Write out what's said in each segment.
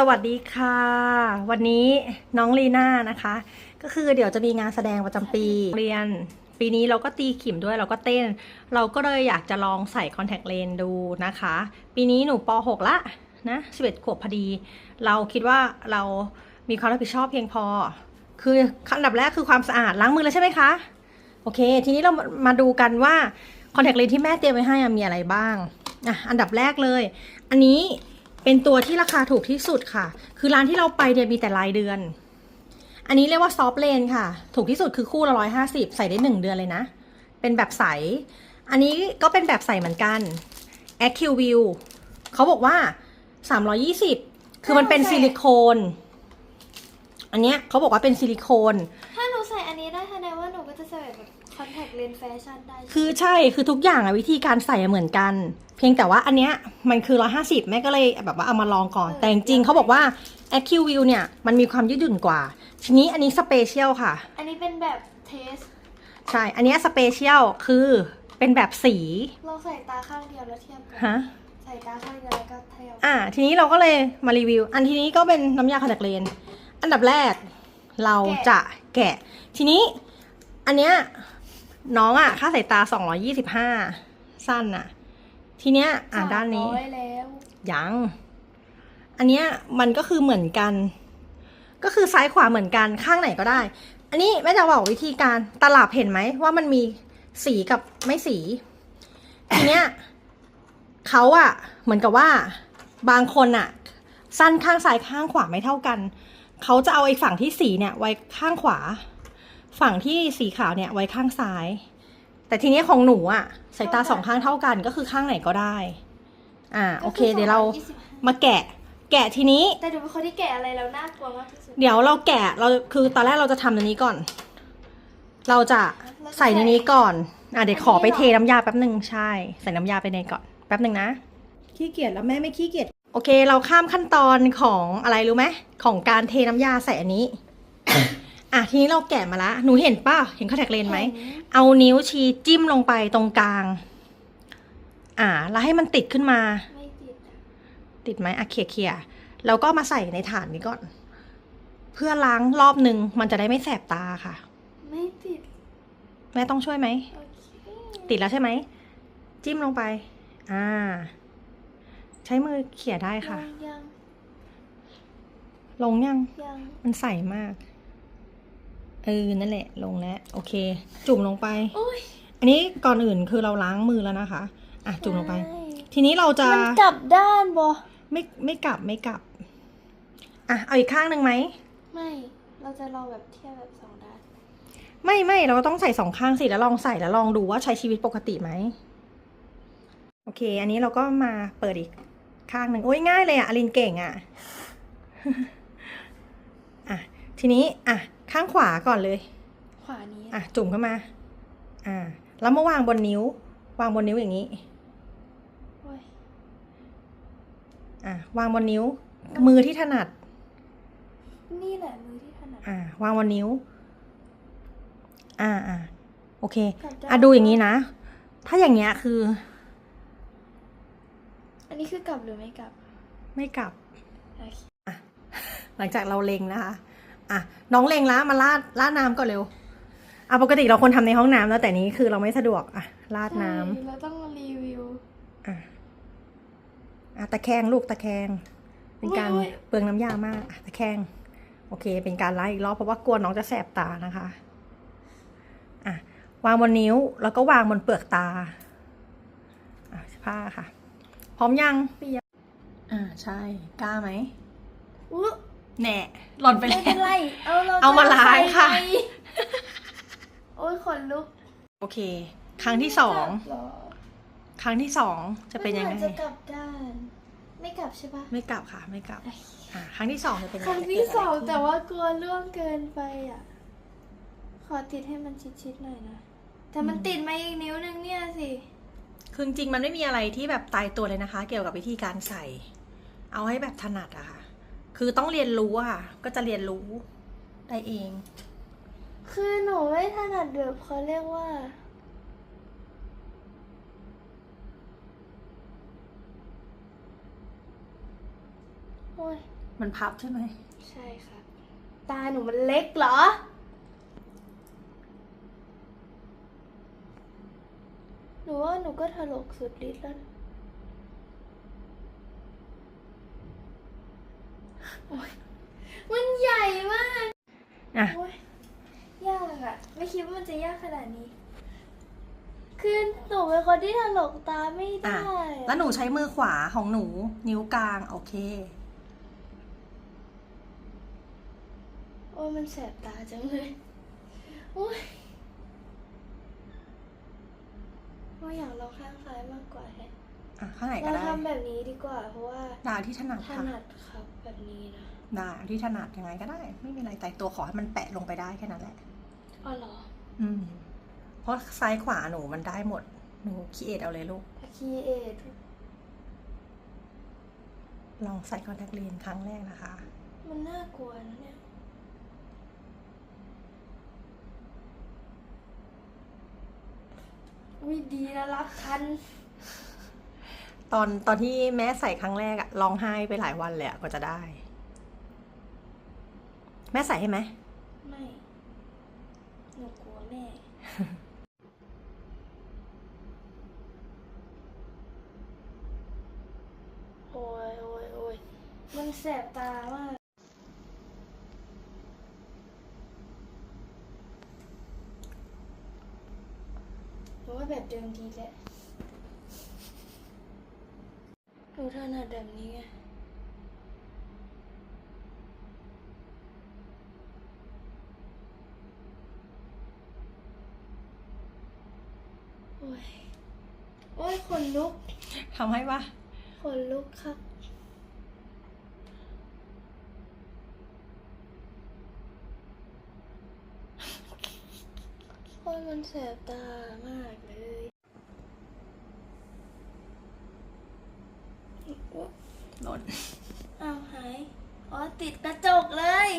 สวัสดีค่ะ วันนี้น้องลีน่านะคะ ก็คือเดี๋ยวจะมีงานแสดงประจำปีเรียน ปีนี้เราก็ตีขิมด้วยเราก็เต้น เราก็เลยอยากจะลองใส่คอนแทคเลนดูนะคะ ปีนี้หนูป .6 ละนะ11ขวบพอดี เราคิดว่าเรามีความรับผิดชอบเพียงพอ คืออันดับแรกคือความสะอาดล้างมือแล้วใช่ไหมคะ โอเค ทีนี้เรามาดูกันว่าคอนแทคเลนที่แม่เตรียมไว้ให้มีอะไรบ้างอะอันดับแรกเลย อันนี้ เป็นตัวที่ราคาถูกที่สุดค่ะ คือร้านที่เราไปเนี่ยมีแต่รายเดือน อันนี้เรียกว่าซอฟเลนค่ะ ถูกที่สุดคือคู่ละร้อยห้าสิบใส่ได้หนึ่งเดือนเลยนะ เป็นแบบใส อันนี้ก็เป็นแบบใสเหมือนกัน a c q v i e w เขาบอกว่า320คือมันเป็นซิลิโคน อันเนี้ยเขาบอกว่าเป็นซิลิโคน ถ้า คอนแทคเลนส์แฟชั่นได้คือใช่คือทุกอย่างอะวิธีการใส่อะเหมือนกัน เพียงแต่ว่าอันเนี้ยมันคือ 150 แม่ก็เลยแบบว่าเอามาลองก่อน แต่จริงๆเขาบอกว่า a c q v i e w เนี่ยมันมีความยืดหยุ่นกว่า ทีนี้อันนี้สเปเชียลค่ะ อันนี้เป็นแบบเทสใช่ อันเนี้สเปเชียลคือเป็นแบบสีเราใส่ตาข้างเดียวแล้วเทียบกันฮะใส่ตาข้างเดียวแล้วก็เทียบอ่า ทีนี้เราก็เลยมารีวิว อันทีนี้ก็เป็นน้ำยาคอนแทคเลนส์อันดับแรกเราจะแกะ ทีนี้อันเนี้ย น้องอะ ค่าสายตา225สั้นอะ ทีเนี้ย อ่าด้านนี้สมร้อยแล้วยัง อันเนี้ยมันก็คือเหมือนกัน ก็คือซ้ายขวาเหมือนกันข้างไหนก็ได้ อันนี้แม่จะบอกวิธีการตลับเห็นไหมว่ามันมีสีกับไม่สี ทีเนี้ยเขาอะเหมือนกับว่าบางคนอะสั้นข้างซ้ายข้างขวาไม่เท่ากัน เขาจะเอาไอ้ฝั่งที่สีเนี่ยไว้ข้างขวา ฝั่งที่สีขาวเนี่ยไว้ข้างซ้าย แต่ทีเนี้ยของหนูอะสายตาสองข้างเท่ากันก็คือข้างไหนก็ได้ อ่า โอเค เดี๋ยวเรามาแกะ แกะทีนี้ แต่หนูเป็นคนที่แกะอะไรแล้วน่ากลัวมากที่สุดเดี๋ยวเราแกะเราคือตอนแรกเราจะทำในนี้ก่อน เราจะใส่ในนี้ก่อน อะเดี๋ยวขอไปเทน้ำยาแป๊บหนึ่งใช่ ใส่น้ำยาไปในก่อนแป๊บหนึ่งนะ ขี้เกียจแล้วแม่ไม่ขี้เกียจ โอเค เราข้ามขั้นตอนของอะไรรู้ไหมของการเทน้ำยาใส่อันนี้ อะทีนี้เราแกะมาละ หนูเห็นป่ะ เห็นคอนแทคเลนส์ไหม เอานิ้วชี้จิ้มลงไปตรงกลาง อ่า แล้วให้มันติดขึ้นมาไม่ติดอะติดไหมอะเขี่ยเขี่ยๆแล้วก็มาใส่ในถาดนี้ก่อน เพื่อล้างรอบหนึ่งมันจะได้ไม่แสบตาค่ะ ไม่ติด แม่ต้องช่วยไหมโอเคติดแล้วใช่ไหม จิ้มลงไป อ่า ใช้มือเขี่ยได้ค่ะยังลงยังยัง มันใสมาก เออนั่นแหละลงแล้วโอเค จุ่มลงไป โอ้ยอันนี้ก่อนอื่นคือเราล้างมือแล้วนะคะอะจุ่มลงไปใช่ทีนี้เราจะมันกลับด้านบอไม่ไม่กลับไม่กลับอะเอาอีกข้างหนึ่งไหมไม่ เราจะลองแบบเทียบแบบสองด้าน ไม่ไม่เราต้องใส่สองข้างสิแล้วลองใส่แล้วลองดูว่าใช้ชีวิตปกติไหมโอเค อันนี้เราก็มาเปิดอีกข้างหนึ่งโอ้ยง่ายเลยอะอลินเก่งอะอะทีนี้อะ ข้างขวาก่อนเลย ขวานี้อะจุ่มเข้ามา อ่า แล้วมาวางบนนิ้ว วางบนนิ้วอย่างนี้โอ้ยอะวางบนนิ้ว มือที่ถนัด นี่แหละมือที่ถนัด อ่าวางบนนิ้ว อ่าอ่าโอเคกลับด้านอะดูอย่างนี้นะ ถ้าอย่างเงี้ยคือ อันนี้คือกลับหรือไม่กลับ ไม่กลับโอเคหลังจากเราเล็งนะคะ อะน้องเล็งแล้วมาลาดลาดน้ำก่อนเร็วอะปกติเราควรทำในห้องน้ำแล้วแต่นี้คือเราไม่สะดวกอะลาดน้ำ ใช่เราต้องมารีวิว อะอะตะแคงลูกตะแคง เป็นการโอ้ยเปลืองน้ำยามากอะตะแคง โอเค เป็นการล้างอีกรอบเพราะว่ากลัวน้องจะแสบตานะคะ อะ วางบนนิ้วแล้วก็วางบนเปลือกตา อะผ้าค่ะ พร้อมยังเปียกอ่าใช่ กล้าไหม อุ๊ย แหน่หล่นไปไม่แล้เป็นวไร เอาเราเอามาล้างค่ะ ใส่ไปโอ้ยขนลุกโอเค ครั้งที่สองไม่กลับหรอครั้งที่สองจะเป็นยังไง มัจะกลับด้าน ไม่กลับใช่ปะไม่กลับค่ะ ไม่กลับเอ้ยอ่าครั้งที่สองจะเป็นยังคไงรั้งที่สองแต่ว่ากลัวล่วงเกินไปอะ ขอติดให้มันชิดๆหน่อยนะ แต่มันติดมาอีกนิ้วนึงเนี่ยสิ คือจริงๆมันไม่มีอะไรที่แบบตายตัวเลยนะคะ เกี่ยวกับวิธีการใส่ เอาให้แบบถนัดอะค่ะ คือต้องเรียนรู้อะค่ะ ก็จะเรียนรู้ได้เอง คือหนูไม่ถนัดแบบเขาเรียกว่า โอ้ย มันพับใช่ไหม ใช่ครับตาหนูมันเล็กเหรอ หนูว่าหนูก็ถลกสุดฤทธิ์แล้วนะโอ๊ย มันใหญ่มากอะ โอ๊ยยากอะไม่คิดว่ามันจะยากขนาดนี้ คือหนูเป็นคนที่ถลกตาไม่ได้อะอะแล้วหนูใช้มือขวาของหนู นิ้วกลาง โอเค โอ้ยมันแสบตาจังเลยโอ้ยว่าอยากลองข้างซ้ายมากกว่าแฮะ อะข้างไหนก็เราได้ทำแบบนี้ดีกว่า เพราะว่าดาที่ถนัดถค่ะนัดครับแบบนี้นะดาที่ถนัดยังไงก็ได้ ไม่มีอะไรแต่ตัวขอให้มันแปะลงไปได้แค่นั้นแหละ อ๋อเหรออืม เพราะซ้ายขวาหนูมันได้หมด หนูคิดเอทเอาเลยลูก คีเอทลองใส่คอนแทคเลนส์ครั้งแรกนะคะ มันน่ากลัวนะเนี่ยอุ้ยดีนะรับทัน ตอนตอนที่แม่ใส่ครั้งแรกอะร้องไห้ไปหลายวันเลยอะกว่าจะได้ แม่ใส่ให้ไหมไม่หนูกลัวแม่ โอ้ยโอ้ยโอ้ยมันแสบตามากหนูว่าแบบเดิมดีแหละ หนูถนัดแบบนี้ไง โอ้ ยโอ้ยขนลุกทำให้ปะขนลุกครับ โอ้ยมันแสบตามากเลยอุ๊ยหล่น อ้าวหาย อ๋อ ติดกระจกเลย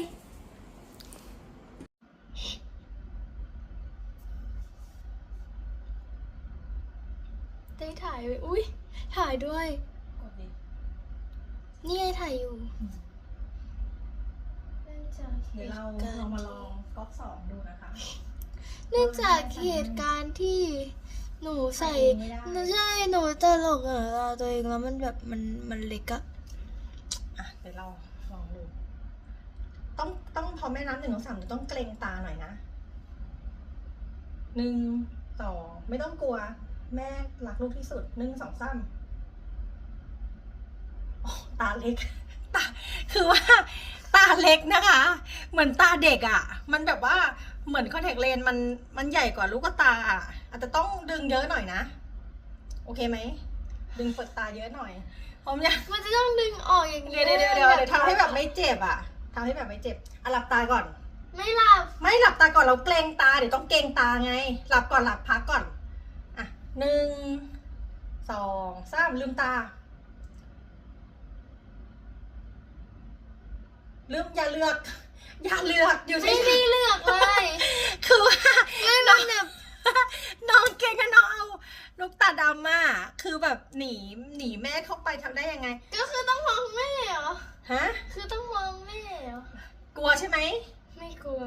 ได้ถ่ายไว้อุ้ย ถ่ายด้วย กดดิ นี่ไงถ่ายอยู่เนื่องจากเห เดี๋ยว ตุ เรา การ เรา ณ์ มาลองก๊อกสองดูนะคะ เนื่องจากเหตุการณ์ที่หนูใส่ใส่เองไม่ได้ไม่ใช่หนูตลกอะเราตัวเองแล้วมันแบบมันมันเล็กอะอะเดี๋ยวเราลองดูต้องต้องพอแม่น้ำหนึ่งสองสามหนูต้องเกรงตาหน่อยนะหนึ่งสองไม่ต้องกลัว แม่รักลูกที่สุดหนึ่งสองสามตาเล็กตาคือว่า ตาเล็กนะคะ เหมือนตาเด็กอะ่ะ มันแบบว่า เหมือนคอนแทคเลนส์มันมันใหญ่กว่าลูกตาอะอาจจะต้องดึงเยอะหน่อยนะ โอเคไหม ดึงเปิดตาเยอะหน่อยผมอยากมันจะต้องดึงออกอย่างเดี๋ยวเดี๋ยวเดี๋ยวเดี๋ยวเดี๋ยวทำให้แบบไม่เจ็บอะทำให้แบบไม่เจ็บอะหลับตาก่อน ไม่หลับ ไม่หลับตาก่อนเราเกรงตาเดี๋ยวต้องเกรงตาไง หลับก่อนหลับพักก่อนอะหนึ่งสองสามลืมตาลืมอย่าเลือก อย่าเลือกอยู่เฉไม่ยได้เลือกเลยๆคือว่าไม่มันแบบน้องเก่งกับน้องเอาลูกตาดำอะคือแบบหนีหนีแม่เข้าไปทำได้ยังไงก็คือต้องมองแม่เหรอ ฮะคือต้องมองแม่เหรอ กลัวใช่ไหมไม่กลัว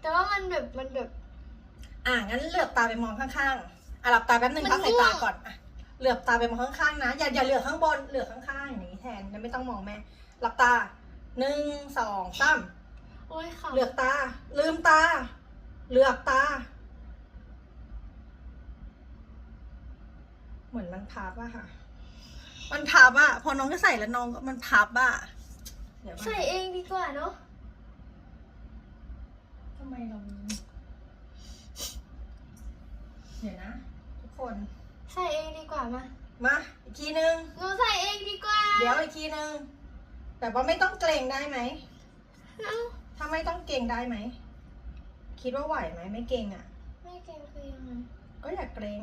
แต่ว่ามันแบบมันแบบ อะงั้นเหลือบตาไปมองข้างๆอะหลับตาแป๊บนึงมันพักสายตาง่วง ก่อนอะเหลือบตาไปมองข้างๆนะอย่าอย่าเหลือบข้างบนเหลือบข้างๆอย่างนี้แทนแล้วไม่ต้องมองแม่หลับตาหนึ่งสองสาม โอ้ยค่ะเหลือบตา ลืมตา เหลือบตา เหมือนมันพับอะค่ะ มันพับอะพอน้องจะใส่แล้วน้องก็มันพับอะเดี๋ยวก่อนใส่เองดีกว่าเนาะทำไมเราเดี๋ยวนะ ทุกคน ใส่เองดีกว่ามามาอีกทีนึง หนูใส่เองดีกว่าเดี๋ยวอีกทีนึง แต่ว่าไม่ต้องเกรงได้ไหม เอ้า ถ้าไม่ต้องเกรงได้ไหม คิดว่าไหวไหมไม่เกรงอะ ไม่เก่งคือยังไงก็อย่าเกรง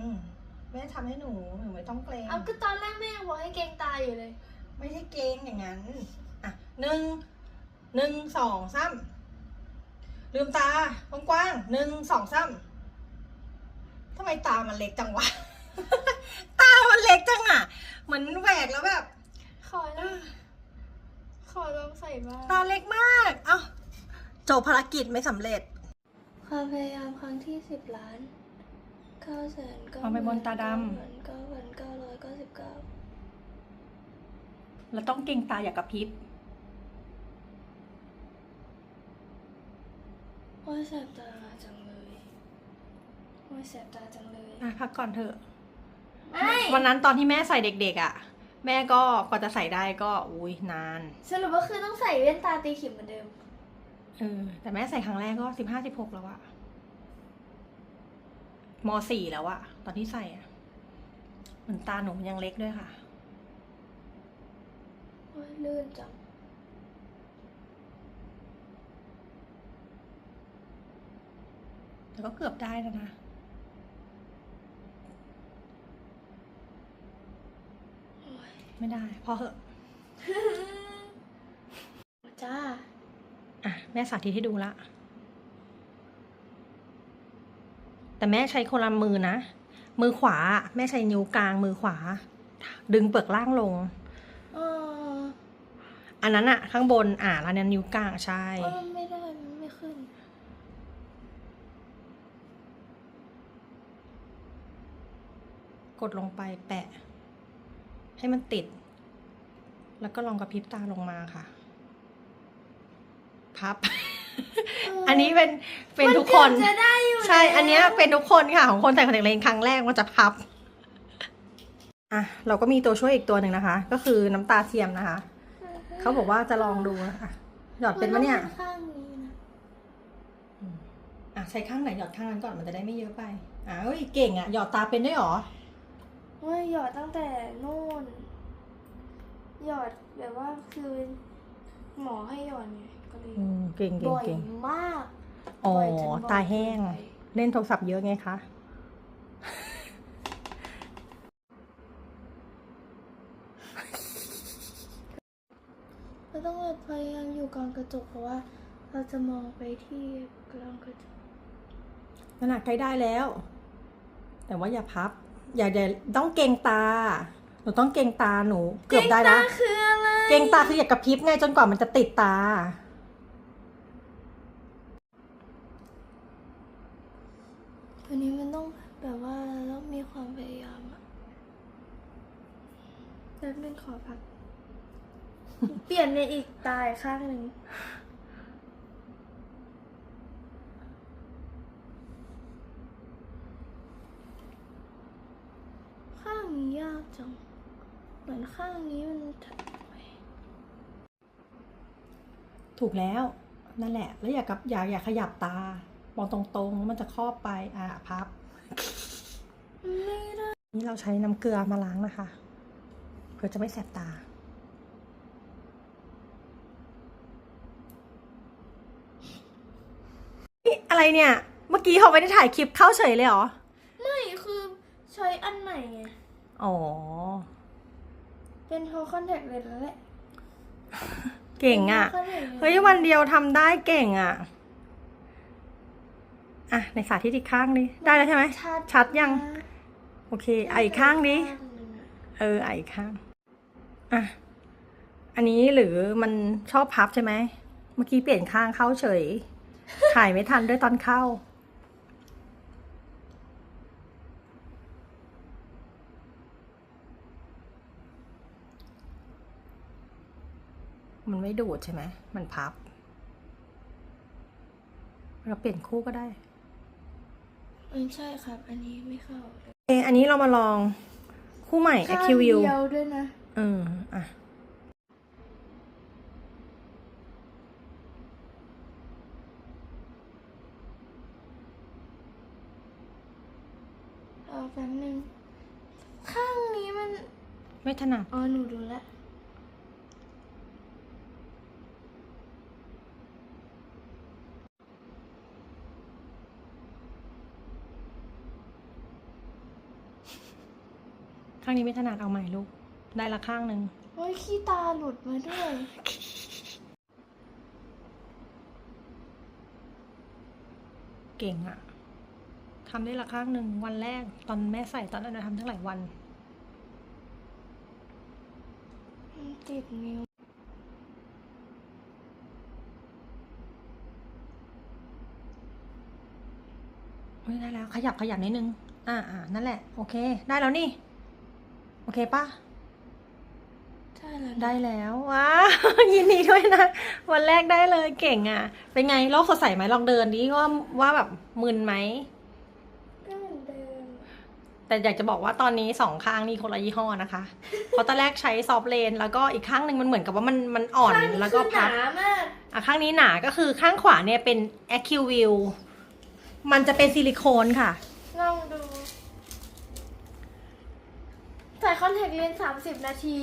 แม่ทำให้หนูหนูไม่ต้องเกรง เอาก็ตอนแรกแม่ยังบอกให้เก่งตาอยู่เลย ไม่ใช่เกรงอย่างนั้น อะหนึ่งหนึ่งสองสามลืมตากว้างๆหนึ่งสองสามทำไมตามันเล็กจังวะ ตามันเล็กจังอะ เหมือนแหวกแล้วแบบ ขอแล้วขขอลองใส่บ้างตาเล็กมาก เอ้า จบภารกิจไม่สำเร็จ ความพยายามครั้งที่สิบล้านเก้าแสนเก้าเอาไปบนตาดำ เก้าพันเก้าร้อยเก้าสิบเก้าแล้วต้องเก่งตาอย่ากระพริบ โอ้ยแสบตาจังเลยโอ้ยแสบตาจังเลย อะพักก่อนเถอะ ไม่วันนั้นตอนที่แม่ใส่เด็กๆอะ แม่ก็กว่าจะใส่ได้ก็อุ้ยนาน สรุปว่าคือต้องใส่แว่นตาตีเข็มเหมือนเดิม เออ แต่แม่ใส่ครั้งแรกก็สิบห้าสิบหกแล้วอะมสี่แล้วอะตอนที่ใส่อะเหมือนตาหนูมันยังเล็กด้วยค่ะโอ้ยลื่นจังแต่ก็เกือบได้แล้วนะโอ้ยไม่ได้ พอเหอะ จ้าอะ แม่สาธิตให้ดูละ แต่แม่ใช้คนละมือนะ มือขวาอะแม่ใช้นิ้วกลางมือขวา ดึงเปลือกล่างลงเอออันนั้นอะข้างบนอ่าแล้วเนี่ยนิ้วกลางใช่เออมันไม่ได้มันไม่ขึ้น กดลงไปแปะ ให้มันติด แล้วก็ลองกระพริบตาลงมาค่ะ พับ อันนี้เป็นเป็นทุกคน มัเกือบจะได้อยู่ใช่แล้วอันเนี้ยเป็นทุกคนค่ะ ของคนใส่คอนแทคเลนส์ครั้งแรกมันจะพับ อะ เราก็มีตัวช่วยอีกตัวหนึ่งนะคะ ก็คือน้ำตาเทียมนะคะ เขาบอกว่าจะลองดูนะคะหยอดเป็นปะเนี่ย มัต้องข้างนี้นะอะใช้ข้างไหนหยอดข้างนั้นก่อนมันจะได้ไม่เยอะไป อะเอ้ยเก่งอะหยอดตาเป็นด้วยเหรอเฮ้ยหยอดตั้งแต่นู่น หยอดแบบว่าคือหมอให้หยอดไง ก็เลยอืมเก่งเก่งบ่อยเก่ง มากอ๋อบ่ยจนบ่อยตาแห้งเกินไปเล่นโทรศัพท์เยอะไงคะ เราต้องแบบพยายามอยู่กลางกระจกเพราะว่า เราจะมองไปที่กลางกระจกขนาดใกล้ได้แล้ว แต่ว่าอย่าพับ อย่าอย่าต้องเกรงตา หนูต้องเกรงตาหนู เกือบได้นะ เกรงตาคืออะไรเกรงตาคืออย่ากระพริบไงจนกว่ามันจะติดตา อันนี้มันต้องแบบว่าต้องมีความพยายามอะ แป๊บนึงขอพัก เปลี่ยนในอีกตาอีกข้างหนึ่งข้างนี้ยากจัง เหมือนข้างนี้มันถัดไปถูกแล้ว นั่นแหละ แล้วอย่ากับอย่าอย่าขยับตามองตรงๆแล้วมันจะครอบไป อ่าพับ ไม่ได้ นี่เราใช้น้ำเกลือมาล้างนะคะ เพื่อจะไม่แสบตานี่อะไรเนี่ย เมื่อกี้เขาไม่ได้ถ่ายคลิปเข้าเฉยเลยเหรอ ไม่คือใช้อันใหม่ไง อ๋อ เป็นโทคอนแทคเลนส์แล้วแหละ เก่งอะป็น contact lens เฮ้ยวันเดียวทำได้เก่งอะ อะ ในสาธิตอีกข้างดิได้แล้วใช่ไหมชัดชัดยังนะโอเคอะอีกข้างดิข้างหนึ่งอะเอออะอีกข้าง อะ อันนี้หรือมันชอบพับใช่ไหม เมื่อกี้เปลี่ยนข้างเข้าเฉย ถ่ายไม่ทันด้วยตอนเข้า มันไม่ดูดใช่ไหม มันพับ เราเปลี่ยนคู่ก็ได้เออใช่ครับ อันนี้ไม่เข้า เอออันนี้เรามาลองคู่ใหม่ ข้าง AQ เดี View ยวด้วยนะ เออ อะเอาแป๊บนึง ข้างนี้มัน ไม่ถนัด อ๋อ หนูดูแลวข้างนี้ไม่ถนัดเอาใหม่ลูก ได้ละข้างหนึ่งโอ้ยขี้ตาหลุดมาด้วย เก่งอะทำได้ละข้างหนึ่งวันแรกตอนแม่ใส่ตอนนั้นทำทั้งหลายวันติดนิ้วไได้แล้วขยับขยับนิดนึง อ่าอ่านั่นแหละ โอเค ได้แล้วนี่ โอเคปะ ใช่แล้วได้แล้วว้าวยินดีด้วยนะ วันแรกได้เลยเก่งอะ เป็นไงโลกสดใสไหมลองเดินดิว่าว่าแบบมึนไหมก็เหมือนเดิมแต่อยากจะบอกว่าตอนนี้สองข้างนี่คนละยี่ห้อนะคะ เพราะตอนแรกใช้ซอฟต์เลน แล้วก็อีกข้างหนึ่งมันเหมือนกับว่ามันมันอ่อนข้างนี้แล้วก็คือหพันาบมากอะข้างนี้หนาก็คือข้างขวาเนี่ยเป็น a c u v i l มันจะเป็นซิลิโคนค่ะ ลองดูใส่คอนแทคเลนส์สามสิบนาที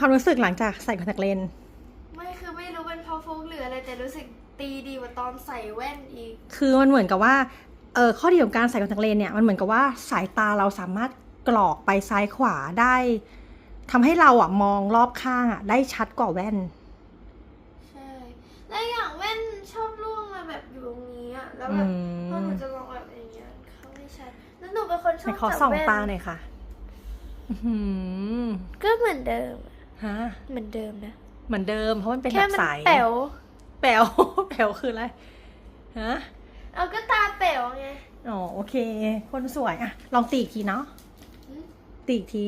ความรู้สึกหลังจากใส่คอนแทคเลนส์ไม่คือไม่รู้เป็นเพราะฟุกหรืออะไรแต่รู้สึกตีดีกว่าตอนใส่แว่นอีก คือมันเหมือนกับว่าเออข้อดีของการใส่คอนแทคเลนส์เนี่ยมันเหมือนกับว่าสายตาเราสามารถกรอกไปซ้ายขวาได้ทำให้เราอะมองรอบข้างอะได้ชัดกว่าแว่น ใช่ และอย่างแว่นชอบล่วงมาแบบอยู่ตรงนี้อะแล้วอืแบบมพอหนูจะลองแบบอย่างเงี้ยเขาไม่ชัดแล้วหนูเป็นคนชไหนอบขอจับส่องแว่นตาหน่อยค่ะอื้อหือก็เหมือนเดิม ฮะเหมือนเดิมนะ เหมือนเดิมเพราะมันเป็นแค่แบบมันใสแป๋วแป๋ว แป๋วคืออะไรฮะเอาก็ตาแป๋วไง อ๋อโอเค คนสวยอะลองตีอีกทีเนาะอืม ตีอีกที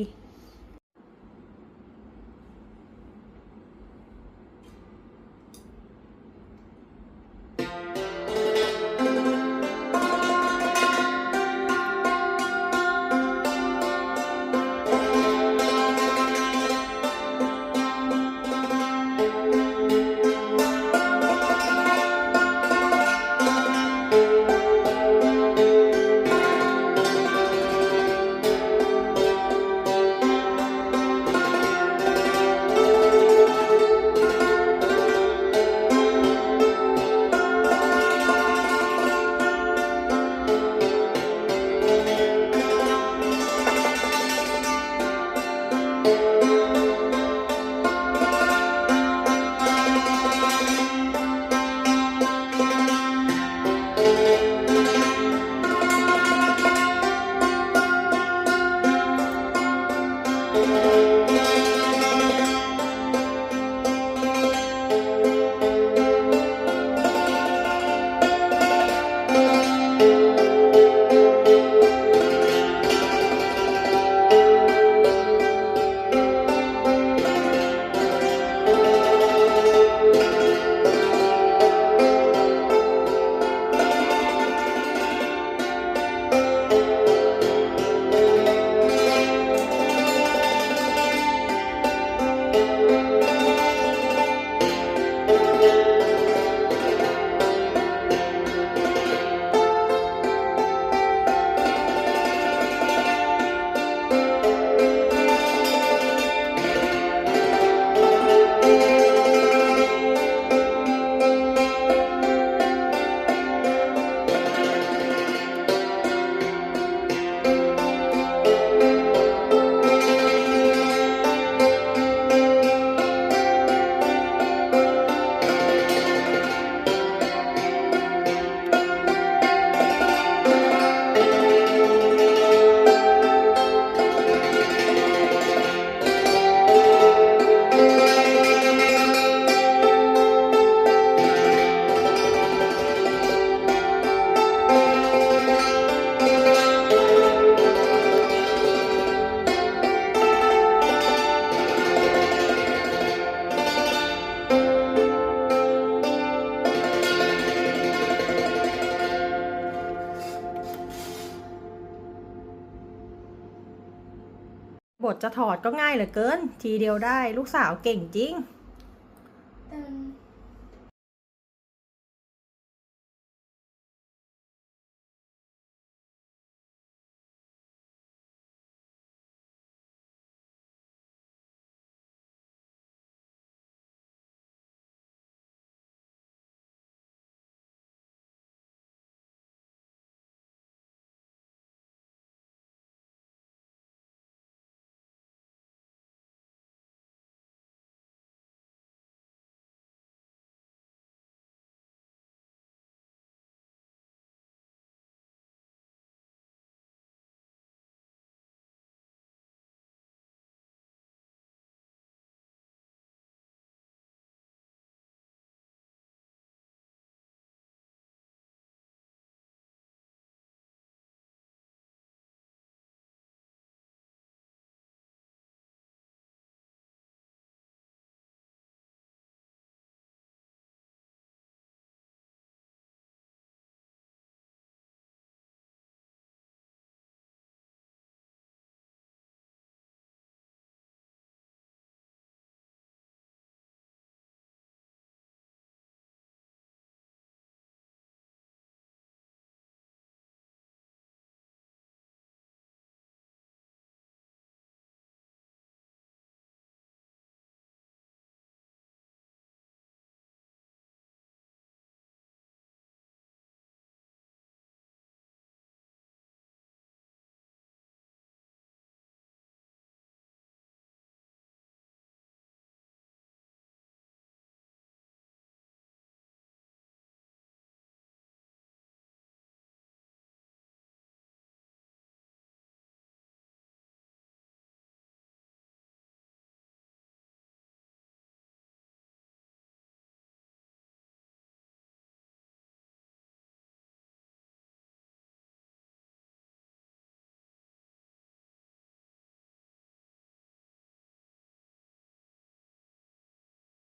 ถอดก็ง่ายเหลือเกิน ทีเดียวได้ลูกสาวเก่งจริง